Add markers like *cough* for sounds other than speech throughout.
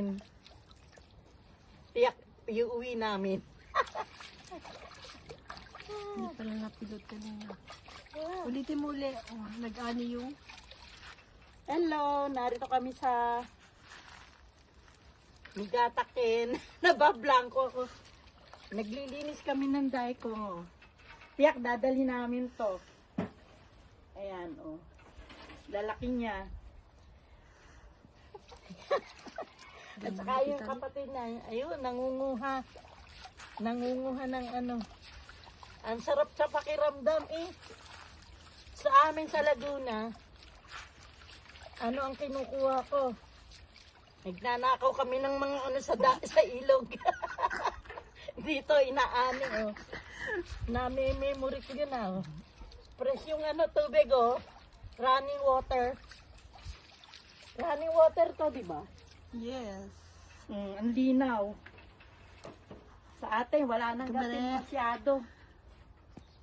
namin. Tiyak, iuwi namin. Hindi pala napilot kanina. Ulitin mo uli. Oh, nag-ani yung... Hello, narito kami sa Migatakin. *laughs* Nabablanko ako. Naglilinis kami ng daiko. Tiyak, dadalhin namin to. Ayan, oh. Lalaki niya. *laughs* At saka yung kapatid na, ayun, nangunguha. Nangunguha ng ano. Ang sarap sa pakiramdam eh. Sa amin sa Laguna, ano ang kinukuha ko? Nagnanakaw kami ng mga ano sa da- *laughs* sa ilog. *laughs* Dito inaani oh. Na may memory ko yun ah. oh. Fresh yung ano tubig oh. Running water. Running water to, di ba? Yes. Mm, ang linaw. Sa atin, wala nang Tumare. gatin masyado.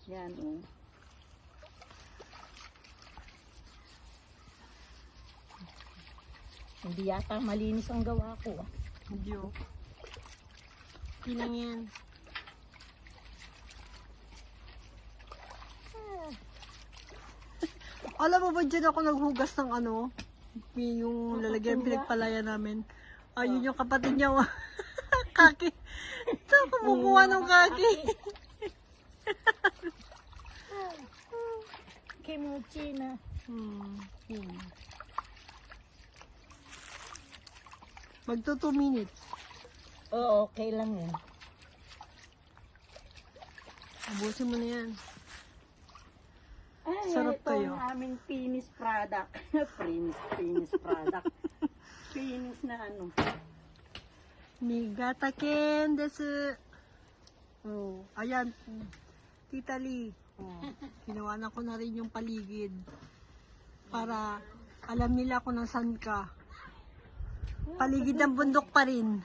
Yan, oh. Hindi yata malinis ang gawa ko. ah. Hindi oh. Kinang yan. Alam mo ba dyan ako naghugas ng ano? Yung lalagyan pinagpalaya namin. Ayun yung kapatid niya. oh. *laughs* kaki. Ito, kumukuha ng kaki. Kimuchi *laughs* na. Hmm. hmm. Magto 2 minutes. Oo, okay lang yan. Ubusin mo na yan. Ay, Sarap aming finished product. *laughs* finished, finished product. *laughs* finished na ano. Nigataken desu. Oh, ayan. Tita Lee. Oh, *laughs* ginawa ko na rin yung paligid. Para alam nila kung nasan ka. Paligid ng bundok pa rin.